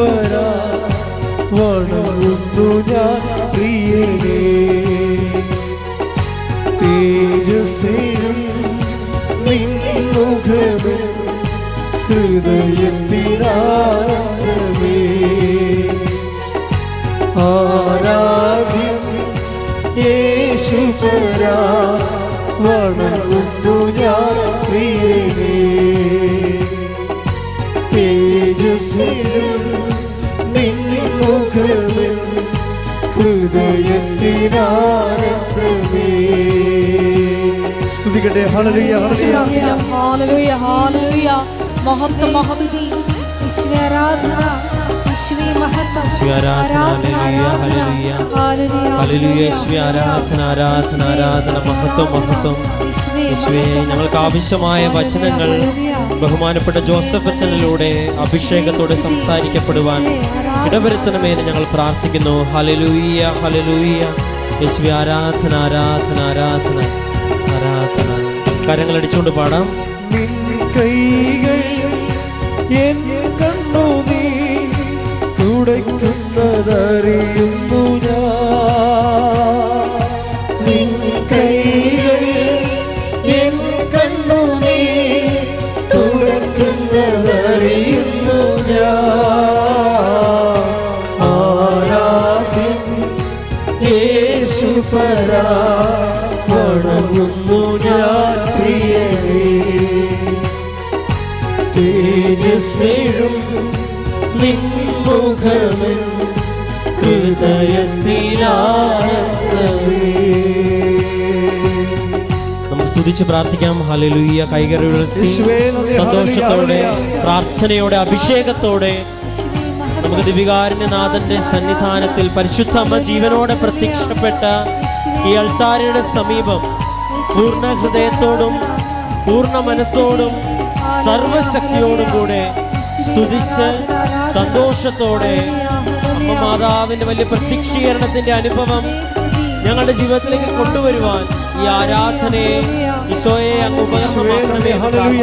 foot up. സ്തുതിക്കട്ടെ. Hallelujah. Hallelujah. Hallelujah. മഹത്വം ഞങ്ങൾക്ക് ആവശ്യമായ വചനങ്ങൾ ബഹുമാനപ്പെട്ട ജോസഫ് അച്ഛനിലൂടെ അഭിഷേകത്തോടെ സംസാരിക്കപ്പെടുവാൻ ഇടവരുത്തണമെന്ന് ഞങ്ങൾ പ്രാർത്ഥിക്കുന്നു. ഹലലൂയ ഹലലൂയ യേശു ആരാധന ആരാധന ആരാധന ആരാധന. കരങ്ങളടിച്ചുകൊണ്ട് പാടാം. നിൻ കൈകൾ എൻ കണ്ണു നീ തുടയ്ക്കുന്നതറിയുന്നു യേശുപരാ വണങ്ങുന്നു ഞാൻ പ്രിയരേ. തേജസ്സേഴും നിൻമുഖമൻ ഹൃദയത്തിലാനന്ദമേ സ്തുതിച്ച് പ്രാർത്ഥിക്കാം. ഹലലുയ്യ കൈകറി സന്തോഷത്തോടെ പ്രാർത്ഥനയോടെ അഭിഷേകത്തോടെ നമുക്ക് ദിവികാരനാഥന്റെ സന്നിധാനത്തിൽ പരിശുദ്ധ അമ്മ ജീവനോടെ പ്രത്യക്ഷപ്പെട്ട ഈ അൾത്താരയുടെ സമീപം പൂർണ ഹൃദയത്തോടും പൂർണ മനസ്സോടും സർവശക്തിയോടും കൂടെ സ്തുതിച്ച് സന്തോഷത്തോടെ അമ്മ മാതാവിന്റെ വലിയ പ്രത്യക്ഷീകരണത്തിന്റെ അനുഭവം ഞങ്ങളുടെ ജീവിതത്തിലേക്ക് കൊണ്ടുവരുവാൻ ഈ ആരാധനയെ ഈശോയെ അങ്ങ് ഉപകരണമാക്കണമേ.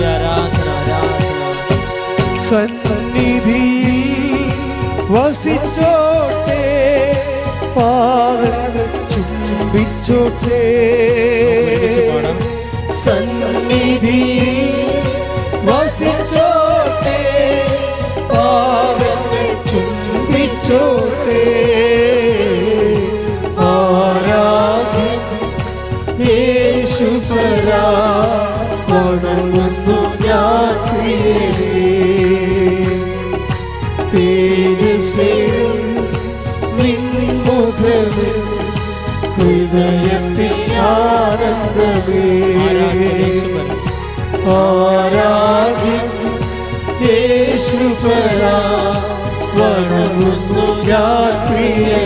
ആരാധന സന്നിധിയിൽ വസിച്ചോട്ടെ പാദങ്ങൾ ചുംബിച്ചോട്ടെ. സന്നിധിയിൽ യാത്രിയേ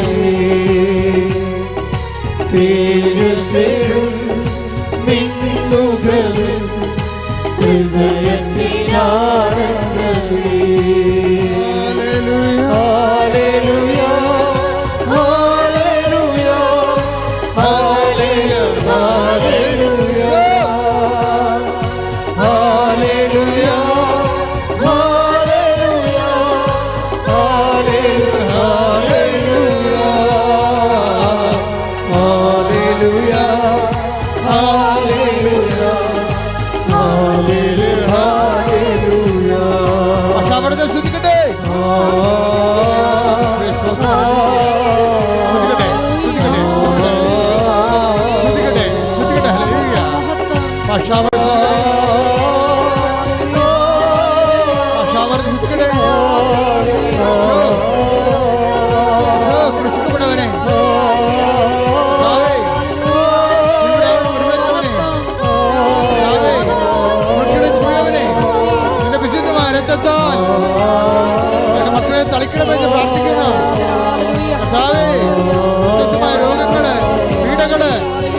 കൈപ്പറ്റത്താൽ മക്കളെ തളിക്കണമെന്ന് പ്രാർത്ഥിക്കുന്ന. കർത്താവേ വ്യത്യസ്തമായ രോഗങ്ങൾ പീഡകൾ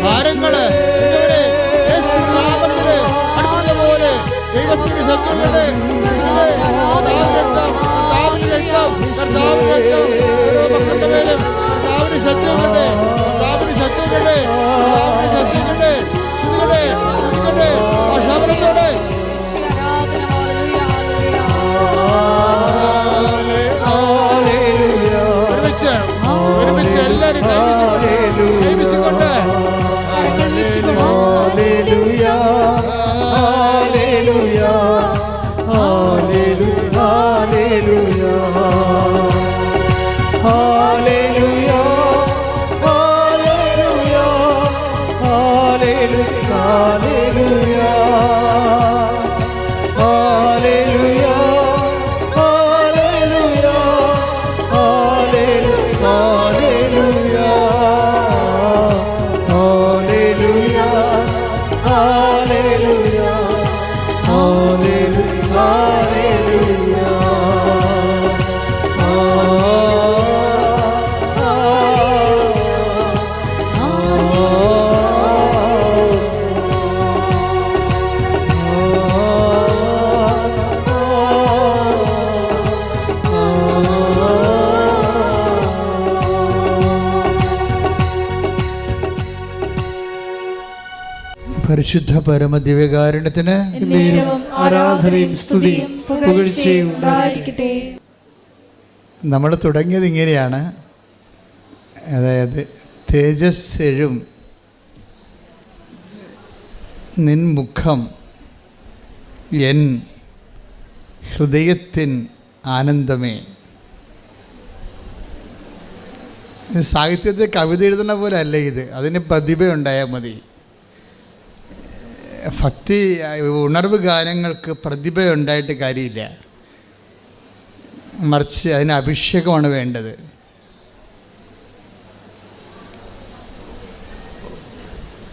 ഭാരങ്ങൾ പോലെ ദൈവത്തിന്റെ ശത്രുക്കളെ ഓരോ മക്കളുടെ മേലും കർത്താവിന് ശത്രുക്കളുടെ കർത്താവിന് ശത്രുക്കളുടെ കർത്താവിന് ശത്രുക്കളുടെ Oh. പരമ ദിവ്യകാരുണ്യത്തിന് എന്നേരവും ആരാധനയും സ്തുതിയും പുകഴ്ചയും ഉണ്ടായിരിക്കട്ടെ. നമ്മൾ തുടങ്ങിയത് ഇങ്ങനെയാണ്. അതായത് തേജസ് എഴും നിൻമുഖം എൻ ഹൃദയത്തിൻ ആനന്ദമേ. ഇത് സാഹിത്യത്തിൽ കവിത എഴുതുന്ന പോലെ അല്ല ഇത്. അതിന് പ്രതിഭ ഉണ്ടായാൽ മതി. ഭക്തി ഉണർവ് ഗാനങ്ങൾക്ക് പ്രതിഭ ഉണ്ടായിട്ട് കാര്യമില്ല. മറിച്ച് അതിന് അഭിഷേകമാണ് വേണ്ടത്.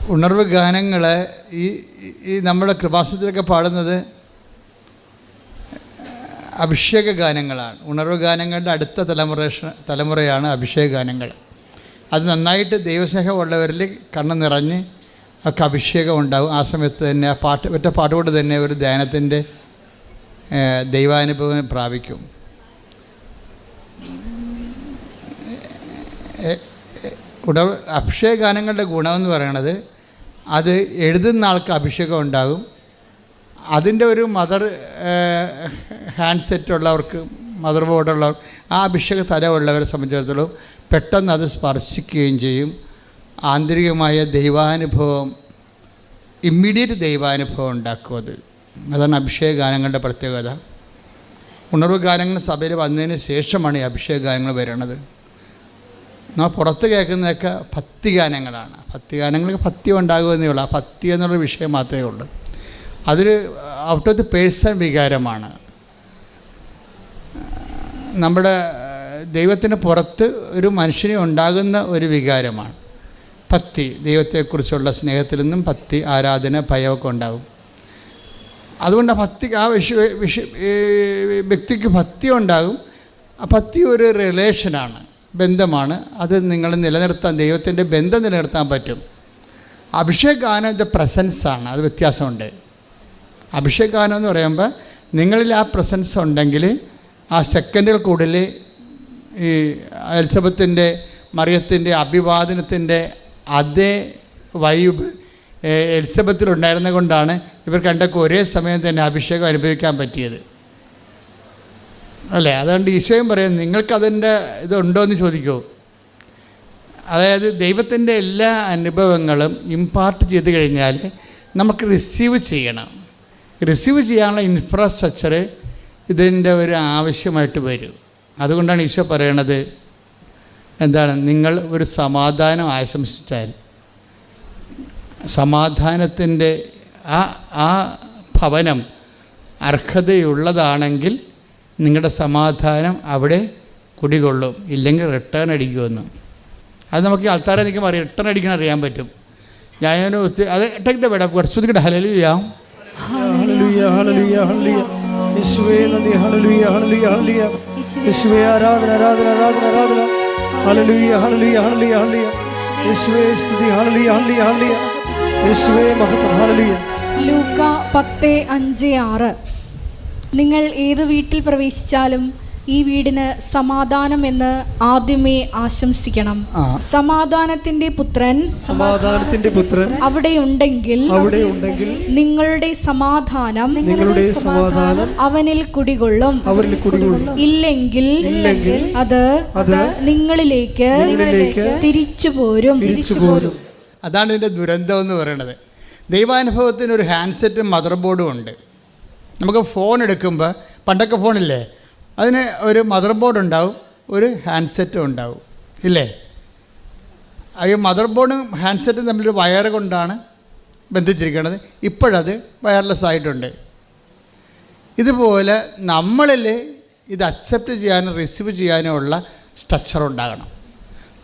ഉണർവ് ഗാനങ്ങൾ ഈ ഈ നമ്മുടെ കൃപാസത്തിലൊക്കെ പാടുന്നത് അഭിഷേക ഗാനങ്ങളാണ്. ഉണർവ് ഗാനങ്ങളുടെ അടുത്ത തലമുറ തലമുറയാണ് അഭിഷേക ഗാനങ്ങൾ. അത് നന്നായിട്ട് ദൈവസ്നേഹമുള്ളവരിൽ കണ്ണ് നിറഞ്ഞ് ഒക്കെ അഭിഷേകം ഉണ്ടാകും. ആ സമയത്ത് തന്നെ ആ പാട്ട് ഒറ്റ പാട്ട് കൊണ്ട് തന്നെ ഒരു ധ്യാനത്തിന്റെ ദൈവാനുഭവം പ്രാപിക്കും. ഉട എ- ഉടവ് അഭിഷേക ഗാനങ്ങളുടെ ഗുണമെന്ന് പറയണത് അത് എഴുതുന്ന ആൾക്ക് അഭിഷേകം ഉണ്ടാകും. അതിന്റെ ഒരു മദർ ഹാൻഡ് സെറ്റ് ഉള്ളവർക്ക് മദർ ബോർഡുള്ളവർ ആ അഭിഷേക തലമുള്ളവരെ സംബന്ധിച്ചിടത്തോളം പെട്ടെന്ന് അത് സ്പർശിക്കുകയും ചെയ്യും. ആന്തരികമായ ദൈവാനുഭവം ഇമ്മീഡിയറ്റ് ദൈവാനുഭവം ഉണ്ടാക്കും അത്. അതാണ് അഭിഷേക ഗാനങ്ങളുടെ പ്രത്യേകത. ഉണർവ് ഗാനങ്ങൾ സഭയിൽ വന്നതിന് ശേഷമാണ് ഈ അഭിഷേക ഗാനങ്ങൾ വരുന്നത് നമ്മൾ പുറത്ത് കേൾക്കുന്നതൊക്കെ ഭക്തി ഗാനങ്ങളാണ് ഭക്തി ഗാനങ്ങൾക്ക് ഭക്തി ഉണ്ടാകുമെന്നേ ഉള്ളൂ. ആ ഭക്തി എന്നുള്ള വിഷയം മാത്രമേ ഉള്ളൂ. അതൊരു ഔട്ട് ഓഫ് ദി പേഴ്സൺ വികാരമാണ്. നമ്മുടെ ദൈവത്തിന് പുറത്ത് ഒരു മനുഷ്യനെ ഉണ്ടാകുന്ന ഒരു വികാരമാണ്. ഭക്തി ദൈവത്തെക്കുറിച്ചുള്ള സ്നേഹത്തിൽ നിന്നും ഭക്തി ആരാധന ഭയമൊക്കെ ഉണ്ടാകും അതുകൊണ്ട് ആ ആ വിഷു വിഷു വ്യക്തിക്ക് ഭക്തി ഉണ്ടാകും. ആ ഭക്തി ഒരു റിലേഷനാണ് ബന്ധമാണ്. അത് നിങ്ങൾ നിലനിർത്താൻ ദൈവത്തിന്റെ ബന്ധം നിലനിർത്താൻ പറ്റും. അഭിഷേകാനം ഇത് പ്രസൻസാണ് അത് വ്യത്യാസമുണ്ട്. അഭിഷേകാനം എന്ന് പറയുമ്പോൾ നിങ്ങളിൽ ആ പ്രസൻസ് ഉണ്ടെങ്കിൽ ആ സെക്കൻഡുകൾക്കുള്ളിൽ ഈ എലിസബത്തിന്റെ മറിയത്തിന്റെ അഭിവാദനത്തിന്റെ അതേ വൈബ് എലിസബത്തിലുണ്ടായിരുന്നത് കൊണ്ടാണ് ഇവർ കണ്ടൊക്കെ ഒരേ സമയം തന്നെ അഭിഷേകം അനുഭവിക്കാൻ പറ്റിയത്. അല്ലേ? അതുകൊണ്ട് ഈശോയും പറയും നിങ്ങൾക്കതിന്റെ ഇതുണ്ടോ എന്ന് ചോദിക്കുമോ അതായത് ദൈവത്തിന്റെ എല്ലാ അനുഭവങ്ങളും ഇമ്പാർട്ട് ചെയ്ത് കഴിഞ്ഞാൽ നമുക്ക് റിസീവ് ചെയ്യണം. റിസീവ് ചെയ്യാനുള്ള ഇൻഫ്രാസ്ട്രക്ചർ ഇതിന്റെ ഒരു ആവശ്യമായിട്ട് വരും. അതുകൊണ്ടാണ് ഈശോ പറയണത് എന്താണ്? നിങ്ങൾ ഒരു സമാധാനം ആശംസിച്ചാൽ. സമാധാനത്തിന്റെ ആ ആ ഭവനം അർഹതയുള്ളതാണെങ്കിൽ നിങ്ങളുടെ സമാധാനം അവിടെ കുടികൊള്ളും. ഇല്ലെങ്കിൽ റിട്ടേൺ അടിക്കുമെന്ന് അത് നമുക്ക് ആൾക്കാരെ നിൽക്കുമ്പോൾ അറിയാം. റിട്ടേൺ അടിക്കണം അറിയാൻ പറ്റും. ഞാൻ ഒത്തിരി അത് ടേക്ക് ദ ബെഡ് കുറച്ചുകൂടി ഹലലിയാം ഹലലു യേശുവേ ആരാധന ആരാധന ആരാധന ആരാധന. ലൂക്ക പത്ത് അഞ്ച് ആറ്. നിങ്ങൾ ഏത് വീട്ടിൽ പ്രവേശിച്ചാലും ഈ വീടിന് സമാധാനം എന്ന് ആദ്യമേ ആശംസിക്കണം. സമാധാനത്തിന്റെ പുത്രൻ സമാധാനത്തിന്റെ പുത്രൻ അവിടെ ഉണ്ടെങ്കിൽ അവിടെ ഉണ്ടെങ്കിൽ നിങ്ങളുടെ സമാധാനം നിങ്ങളുടെ സമാധാനം അവനിൽ കുടികൊള്ളും. അവരിൽ കുടികൊള്ളും. ഇല്ലെങ്കിൽ ഇല്ലെങ്കിൽ അത് അത് നിങ്ങളിലേക്ക് നിങ്ങളിലേക്ക് തിരിച്ചു പോരും. തിരിച്ചു പോരും. അതാണ് ഇതിന്റെ ദുരന്തം എന്ന് പറയുന്നത് ദൈവാനുഭവത്തിന് ഒരു ഹാൻഡ്സെറ്റും മദർ ബോർഡും ഉണ്ട്. നമുക്ക് ഫോൺ എടുക്കുമ്പോൾ പണ്ടൊക്കെ ഫോണില്ലേ? അതിന് ഒരു മദർ ബോർഡ് ഉണ്ടാവും ഒരു ഹാൻഡ്സെറ്റും ഉണ്ടാവും ഇല്ലേ? ഈ മദർ ബോർഡും ഹാൻഡ്സെറ്റും തമ്മിലൊരു വയർ കൊണ്ടാണ് ബന്ധിച്ചിരിക്കുന്നത് ഇപ്പോഴത് വയർലെസ് ആയിട്ടുണ്ട്. ഇതുപോലെ നമ്മളിൽ ഇത് അക്സെപ്റ്റ് ചെയ്യാനും റിസീവ് ചെയ്യാനും ഉള്ള സ്ട്രക്ചർ ഉണ്ടാകണം.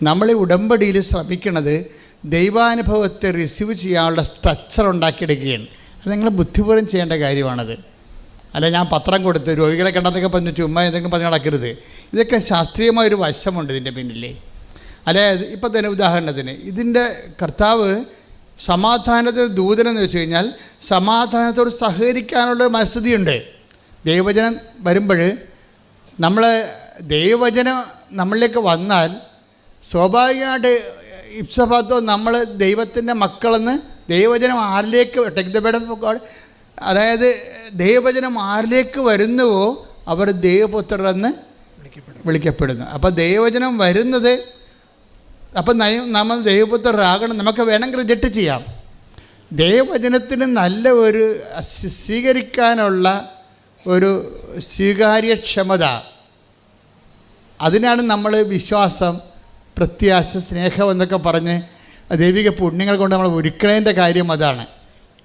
നമ്മൾ ഈ ഉടമ്പടിയിൽ ശ്രമിക്കുന്നത് ദൈവാനുഭവത്തെ റിസീവ് ചെയ്യാനുള്ള സ്ട്രക്ചർ ഉണ്ടാക്കിയെടുക്കുകയാണ്. അത് നിങ്ങൾ ബുദ്ധിപൂർവം ചെയ്യേണ്ട കാര്യമാണത്. അല്ല ഞാൻ പത്രം കൊടുത്ത് രോഗികളെ കണ്ടെന്നൊക്കെ പറഞ്ഞ് ചുമ്മാ എന്തെങ്കിലും പറഞ്ഞ് നടക്കരുത്. ഇതൊക്കെ ശാസ്ത്രീയമായൊരു വശമുണ്ട് ഇതിന്റെ പിന്നിൽ അല്ലെ ഇപ്പം തന്നെ ഉദാഹരണത്തിന് ഇതിന്റെ കർത്താവ് സമാധാനത്തിന് ദൂതനെന്ന് വെച്ച് കഴിഞ്ഞാൽ സമാധാനത്തോട് സഹകരിക്കാനുള്ള മനസ്ഥിതിയുണ്ട്. ദൈവവചനം വരുമ്പോൾ നമ്മൾ ദൈവവചനം നമ്മളിലേക്ക് വന്നാൽ സ്വാഭാവികമായിട്ട് ഇപ്സഭാത്തോ നമ്മൾ ദൈവത്തിന്റെ മക്കളെന്ന് ദൈവവചനം ആരിലേക്ക് take the bread of God അതായത് ദൈവവചനം ആരിലേക്ക് വരുന്നുവോ അവർ ദൈവപുത്രരെന്ന് വിളിക്കപ്പെടുന്നു. അപ്പോൾ ദൈവവചനം വരുന്നത് അപ്പം നമ്മൾ ദൈവപുത്രരാകണം നമുക്ക് വേണമെങ്കിൽ റിജക്റ്റ് ചെയ്യാം. ദൈവവചനത്തിന് നല്ല ഒരു സ്വീ- സ്വീകരിക്കാനുള്ള ഒരു സ്വീകാര്യക്ഷമത. അതിനാണ് നമ്മൾ വിശ്വാസം പ്രത്യാശ സ്നേഹം എന്നൊക്കെ പറഞ്ഞ് ദൈവിക പുണ്യങ്ങൾ കൊണ്ട് നമ്മൾ ഒരുക്കണേന്റെ കാര്യം അതാണ്.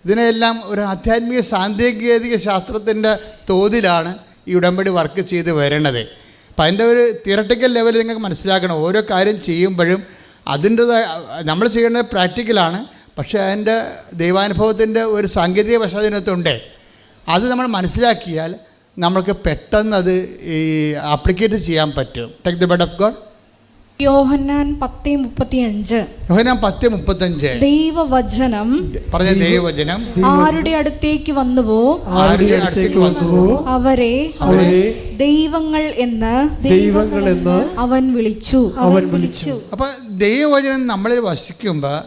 ഇതിനെല്ലാം ഒരു ആധ്യാത്മിക സാങ്കേതിക ശാസ്ത്രത്തിന്റെ തോതിലാണ് ഈ ഉടമ്പടി വർക്ക് ചെയ്ത് വരണത്. അപ്പം അതിന്റെ ഒരു തിയറട്ടിക്കൽ ലെവലിൽ നിങ്ങൾക്ക് മനസ്സിലാക്കണം. ഓരോ കാര്യം ചെയ്യുമ്പോഴും അതിന്റെതായ നമ്മൾ ചെയ്യേണ്ടത് പ്രാക്ടിക്കലാണ് പക്ഷേ അതിന്റെ ദൈവാനുഭവത്തിന്റെ ഒരു സാങ്കേതിക വശത്തിനകത്തുണ്ട് അത് നമ്മൾ മനസ്സിലാക്കിയാൽ നമ്മൾക്ക് പെട്ടെന്ന് അത് ഈ ആപ്ലിക്കേറ്റ് ചെയ്യാൻ പറ്റും. Take the bread of God യോഹന്നാൻ പത്തേ മുപ്പത്തി അഞ്ച് യോഹനാൻ പത്ത് ദൈവവചനം. പറഞ്ഞ ദൈവവചനം. ആരുടെ അടുത്തേക്ക് വന്നുവോ? ആരുടെ അടുത്തേക്ക് വന്നുവോ? അവരെ അവരെ ദൈവങ്ങൾ എന്ന് ദൈവങ്ങൾ എന്ന് അവൻ വിളിച്ചു. അവൻ വിളിച്ചു. അപ്പൊ ദൈവവചനം നമ്മളിൽ വസിക്കുമ്പോ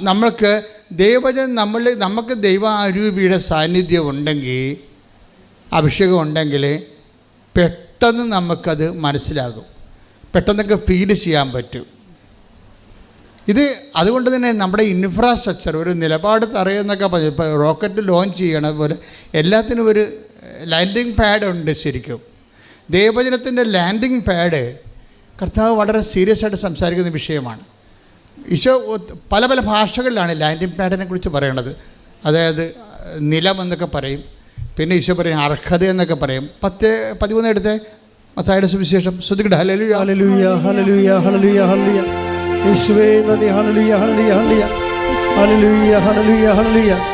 നമ്മൾക്ക് ദൈവവചനം നമ്മളിൽ നമുക്ക് ദൈവാരൂപിയുടെ സാന്നിധ്യം ഉണ്ടെങ്കിൽ അഭിഷേകം ഉണ്ടെങ്കിൽ പെട്ടെന്ന് നമുക്കത് മനസ്സിലാകും. പെട്ടെന്നൊക്കെ ഫീൽ ചെയ്യാൻ പറ്റും. ഇത് അതുകൊണ്ട് തന്നെ നമ്മുടെ ഇൻഫ്രാസ്ട്രക്ചർ ഒരു നിലപാട് തറയെന്നൊക്കെ പറഞ്ഞു ഇപ്പോൾ റോക്കറ്റ് ലോഞ്ച് ചെയ്യണ പോലെ എല്ലാത്തിനും ഒരു ലാൻഡിങ് പാഡ് ഉണ്ട് ശരിക്കും. ദേവചനത്തിന്റെ ലാൻഡിങ് പാഡ് കർത്താവ് വളരെ സീരിയസ് ആയിട്ട് സംസാരിക്കുന്ന വിഷയമാണ്. ഈശോ പല പല ഭാഷകളിലാണ് ലാൻഡിങ് പാഡിനെ കുറിച്ച് പറയണത്. അതായത് നിലം എന്നൊക്കെ പറയും. പിന്നെ ഈശോ പറയും അർഹത എന്നൊക്കെ പറയും. പത്ത് പതിമൂന്ന് എടുത്ത് മത്തായുടെ സുവിശേഷം. ശ്രദ്ധിക്കട്ടെ. ഹല്ലേലൂയ. ഹല്ലേലൂയ ഹല്ലേലൂയ ഹല്ലേലൂയ ഹല്ലേലൂയ. യേശുവേ നന്ദി.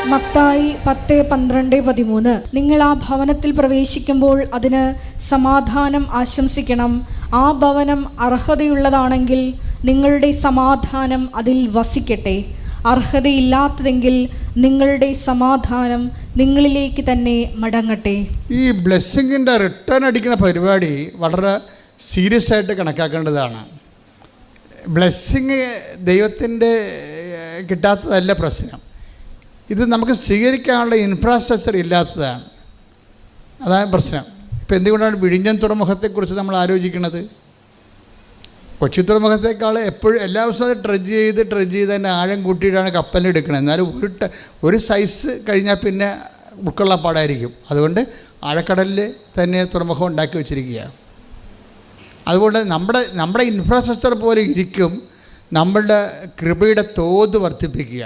മത്തായി പത്ത് പന്ത്രണ്ട് പതിമൂന്ന്. നിങ്ങൾ ആ ഭവനത്തിൽ പ്രവേശിക്കുമ്പോൾ അതിന് സമാധാനം ആശംസിക്കണം. ആ ഭവനം അർഹതയുള്ളതാണെങ്കിൽ നിങ്ങളുടെ സമാധാനം അതിൽ വസിക്കട്ടെ. അർഹതയില്ലാത്തതെങ്കിൽ നിങ്ങളുടെ സമാധാനം നിങ്ങളിലേക്ക് തന്നെ മടങ്ങട്ടെ. ഈ ബ്ലെസ്സിങ്ങിന്റെ റിട്ടേൺ അടിക്കുന്ന പരിപാടി വളരെ സീരിയസ് ആയിട്ട് കണക്കാക്കേണ്ടതാണ്. ബ്ലെസ്സിങ് ദൈവത്തിന്റെ കിട്ടാത്തതല്ല പ്രശ്നം. ഇത് നമുക്ക് സ്വീകരിക്കാനുള്ള ഇൻഫ്രാസ്ട്രക്ചർ ഇല്ലാത്തതാണ്. അതാണ് പ്രശ്നം. ഇപ്പം എന്തുകൊണ്ടാണ് വിഴിഞ്ഞൻ തുറമുഖത്തെക്കുറിച്ച് നമ്മൾ ആലോചിക്കുന്നത്? കൊച്ചി തുറമുഖത്തേക്കാൾ എപ്പോഴും എല്ലാ ദിവസവും ട്രജ് ചെയ്ത് ട്രജ് ചെയ്ത് തന്നെ ആഴം കൂട്ടിയിട്ടാണ് കപ്പലിലെടുക്കുന്നത് എന്നാലും ഒരു ഒരു സൈസ് കഴിഞ്ഞാൽ പിന്നെ ഉൾക്കൊള്ളാൻ പാടായിരിക്കും. അതുകൊണ്ട് ആഴക്കടലിൽ തന്നെ തുറമുഖം ഉണ്ടാക്കി വെച്ചിരിക്കുകയാണ്. അതുകൊണ്ട് നമ്മുടെ നമ്മുടെ ഇൻഫ്രാസ്ട്രക്ചർ പോലെ ഇരിക്കും നമ്മളുടെ കൃപയുടെ തോത് വർദ്ധിപ്പിക്കുക.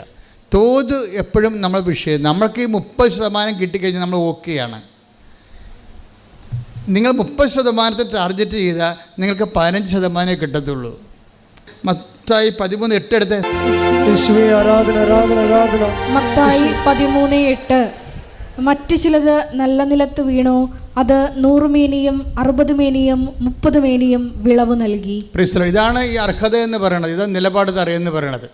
തോത് എപ്പോഴും നമ്മൾ വിഷയം നമ്മൾക്ക് ഈ മുപ്പത് ശതമാനം കിട്ടിക്കഴിഞ്ഞാൽ നമ്മൾ ഓക്കെയാണ് നിങ്ങൾ മുപ്പത് ശതമാനത്തിൽ ടാർഗറ്റ് ചെയ്താൽ നിങ്ങൾക്ക് പതിനഞ്ച് ശതമാനമേ കിട്ടത്തുള്ളൂ. മത്തായി പതിമൂന്ന് എട്ട് എടുത്ത്. ആരാധന ആരാധന ആരാധന. മത്തായി പതിമൂന്ന് എട്ട്. മറ്റു ചിലത് നല്ല നിലത്ത് വീണു. അത് നൂറ് മേനിയും അറുപത് മേനിയും മുപ്പത് മേനിയും വിളവ് നൽകി. പ്രിസ്ലോ ഇതാണ് ഈ അർഹത എന്ന് പറയുന്നത് ഇതാണ് നിലപാട് തറയെന്ന് പറയണത്.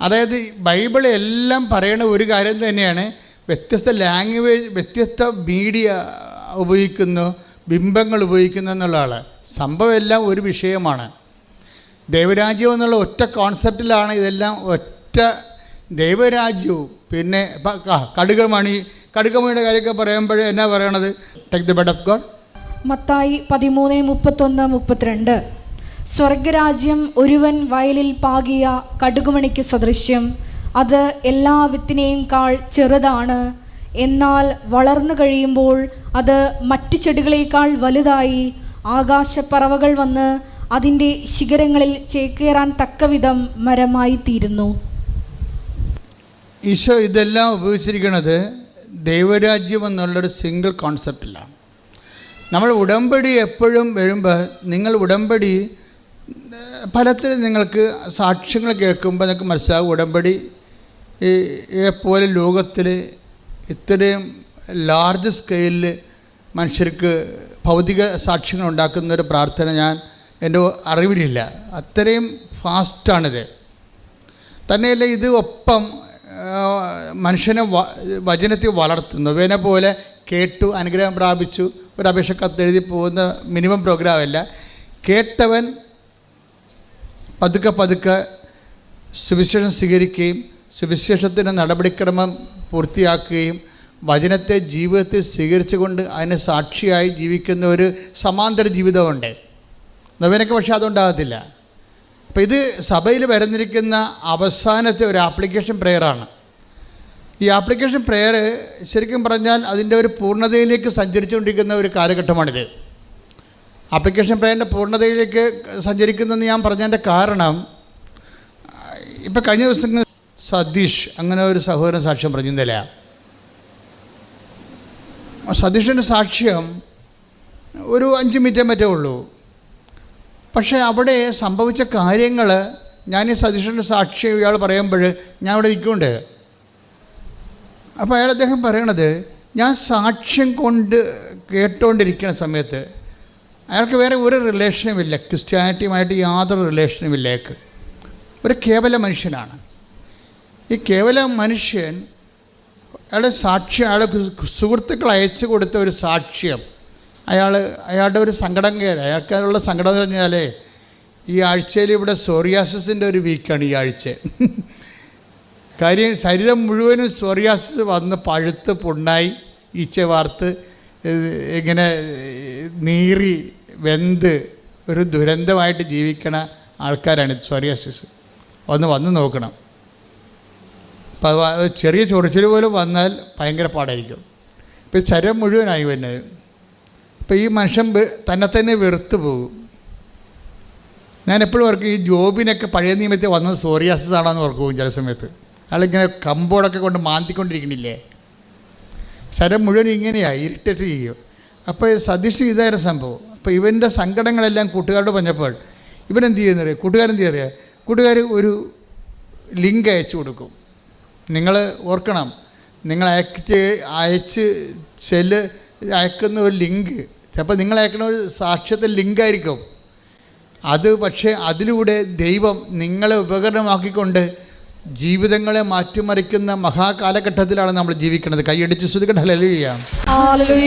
അതായത് ബൈബിൾ എല്ലാം പറയണ ഒരു കാര്യം തന്നെയാണ് വ്യത്യസ്ത ലാംഗ്വേജ് വ്യത്യസ്ത മീഡിയ ഉപയോഗിക്കുന്നു ബിംബങ്ങൾ ഉപയോഗിക്കുന്നു എന്നുള്ളതാണ് സംഭവം എല്ലാം ഒരു വിഷയമാണ്. ദൈവരാജ്യം എന്നുള്ള ഒറ്റ കോൺസെപ്റ്റിലാണ് ഇതെല്ലാം ഒറ്റ ദൈവരാജ്യവും പിന്നെ കടുകമണി. കടുകമണിയുടെ കാര്യമൊക്കെ പറയുമ്പോഴേ എന്നാ പറയണത്? Take the bread of God Mathai പതിമൂന്ന് മുപ്പത്തൊന്ന് മുപ്പത്തിരണ്ട്. സ്വർഗരാജ്യം ഒരുവൻ വയലിൽ പാകിയ കടുകുമണിക്ക് സദൃശ്യം. അത് എല്ലാ വിത്തിനെയും കാൾ ചെറുതാണ്. എന്നാൽ വളർന്നു കഴിയുമ്പോൾ അത് മറ്റു ചെടികളേക്കാൾ വലുതായി ആകാശപ്പറവകൾ വന്ന് അതിന്റെ ശിഖരങ്ങളിൽ ചേക്കേറാൻ തക്കവിധം മരമായി തീരുന്നു ഈശോ ഇതെല്ലാം ഉപയോഗിച്ചിരിക്കുന്നത് ദൈവരാജ്യം എന്നുള്ളൊരു സിംഗിൾ കോൺസെപ്റ്റിലാണ് നമ്മൾ ഉടമ്പടി എപ്പോഴും വരുമ്പോൾ നിങ്ങൾ ഉടമ്പടി ഫലത്തിൽ നിങ്ങൾക്ക് സാക്ഷ്യങ്ങൾ കേൾക്കുമ്പോൾ നിങ്ങൾക്ക് മനസ്സിലാവും ഉടമ്പടി പോലെ ലോകത്തിൽ ഇത്രയും ലാർജ് സ്കെയിലിൽ മനുഷ്യർക്ക് ഭൗതിക സാക്ഷ്യങ്ങൾ ഉണ്ടാക്കുന്ന ഒരു പ്രാർത്ഥന ഞാൻ എന്റെ അറിവിലില്ല. അത്രയും ഫാസ്റ്റാണിത് തന്നെയല്ല ഇത് ഒപ്പം മനുഷ്യനെ വ- വചനത്തിൽ വളർത്തുന്നു. ഇവനെ പോലെ കേട്ടു അനുഗ്രഹം പ്രാപിച്ചു ഒരു അപേക്ഷ കത്തെഴുതി പോകുന്ന മിനിമം പ്രോഗ്രാമല്ല കേട്ടവൻ പതുക്കെ പതുക്കെ സുവിശേഷം സ്വീകരിക്കുകയും സുവിശേഷത്തിന്റെ നടപടിക്രമം പൂർത്തിയാക്കുകയും വചനത്തെ ജീവിതത്തിൽ സ്വീകരിച്ചുകൊണ്ട് അതിന് സാക്ഷിയായി ജീവിക്കുന്ന ഒരു സമാന്തര ജീവിതമുണ്ട്. നവീനക്ക് പക്ഷേ അതുണ്ടാകത്തില്ല. അപ്പോൾ ഇത് സഭയിൽ വരുന്നിരിക്കുന്ന അവസാനത്തെ ഒരു ആപ്ലിക്കേഷൻ പ്രെയറാണ് ഈ ആപ്ലിക്കേഷൻ പ്രെയർ ശരിക്കും പറഞ്ഞാൽ അതിന്റെ ഒരു പൂർണതയിലേക്ക് സഞ്ചരിച്ചുകൊണ്ടിരിക്കുന്ന ഒരു കാലഘട്ടമാണിത്. ആപ്ലിക്കേഷൻ പ്രെയറിന്റെ പൂർണതയിലേക്ക് സഞ്ചരിക്കുന്നതെന്ന് ഞാൻ പറഞ്ഞതിന്റെ കാരണം ഇപ്പം കഴിഞ്ഞ ദിവസം സതീഷ് അങ്ങനെ ഒരു സഹോദരൻ സാക്ഷ്യം പറഞ്ഞു ഇന്നലെ സതീഷിന്റെ സാക്ഷ്യം ഒരു അഞ്ച് മിനിറ്റേ മറ്റേ ഉള്ളൂ. പക്ഷേ അവിടെ സംഭവിച്ച കാര്യങ്ങൾ ഞാൻ ഈ സതീഷിന്റെ സാക്ഷ്യം ഇയാൾ പറയുമ്പോൾ ഞാൻ അവിടെ നിൽക്കുന്നുണ്ട് അപ്പോൾ അയാൾ അദ്ദേഹം പറയണത് ഞാൻ സാക്ഷ്യം കൊണ്ട് കേട്ടുകൊണ്ടിരിക്കുന്ന സമയത്ത് അയാൾക്ക് വേറെ ഒരു റിലേഷനും ഇല്ല. ക്രിസ്ത്യാനിറ്റിയുമായിട്ട് യാതൊരു റിലേഷനും ഇല്ല ഒരു കേവല മനുഷ്യനാണ്. ഈ കേവല മനുഷ്യൻ അയാളുടെ സാക്ഷ്യം അയാളെ സുഹൃത്തുക്കൾ അയച്ചു കൊടുത്ത ഒരു സാക്ഷ്യം. അയാൾ അയാളുടെ ഒരു സങ്കടം കയറി അയാൾക്കുള്ള സങ്കടം എന്ന് പറഞ്ഞാൽ ഈ ആഴ്ചയിൽ ഇവിടെ സോറിയാസിന്റെ ഒരു വീക്കാണ് ഈ ആഴ്ച. കാര്യം ശരീരം മുഴുവനും സോറിയാസിസ് വന്ന് പഴുത്ത് പൊണ്ണായി ഈച്ച വാർത്ത് ഇങ്ങനെ നീറി വെന്ത് ഒരു ദുരന്തമായിട്ട് ജീവിക്കണ ആൾക്കാരാണ് സോറിയാസിസ്. ഒന്ന് വന്ന് നോക്കണം. അപ്പോൾ ചെറിയ ചൊറിച്ചിൽ പോലും വന്നാൽ ഭയങ്കര പാടായിരിക്കും. ഇപ്പോൾ ശരീരം മുഴുവനായി വരുന്നത്. ഇപ്പോൾ ഈ മനുഷ്യൻ തന്നെ തന്നെ വെറുത്ത് പോകും. ഞാൻ എപ്പോഴും ഓർക്കും ഈ ജോബിനൊക്കെ പഴയ നിയമത്തിൽ വന്നത് സോറിയാസിസ് ആണെന്ന് ഓർക്കും ചില സമയത്ത്. അയാളിങ്ങനെ കമ്പോടൊക്കെ കൊണ്ട് മാന്തിക്കൊണ്ടിരിക്കണില്ലേ? ശരം മുഴുവൻ ഇങ്ങനെയായി ഇറിറ്റേറ്റ് ചെയ്യും അപ്പോൾ സതീഷ് ഇതായിരുന്നു സംഭവം. അപ്പോൾ ഇവന്റെ സങ്കടങ്ങളെല്ലാം കൂട്ടുകാരോട് പറഞ്ഞപ്പോൾ ഇവനെന്ത് ചെയ്യുന്നറിയാം? കൂട്ടുകാരെന്ത് ചെയ്യാറിയാം കൂട്ടുകാർ ഒരു ലിങ്ക് അയച്ചു കൊടുക്കും. നിങ്ങൾ ഓർക്കണം നിങ്ങൾ അയച്ച് അയച്ച് ചെല്ല് അയക്കുന്ന ഒരു ലിങ്ക് ചിലപ്പോൾ നിങ്ങൾ അയക്കുന്ന ഒരു സാക്ഷ്യത്തിൽ ലിങ്കായിരിക്കും അത് പക്ഷേ അതിലൂടെ ദൈവം നിങ്ങളെ ഉപകരണമാക്കിക്കൊണ്ട് ജീവിതങ്ങളെ മാറ്റിമറിക്കുന്ന മഹാകാലഘട്ടത്തിലാണ് നമ്മൾ ജീവിക്കുന്നത്. കൈയടിച്ച് ശ്രുതികട ഹലലിയ ഹല്ലേലൂയ.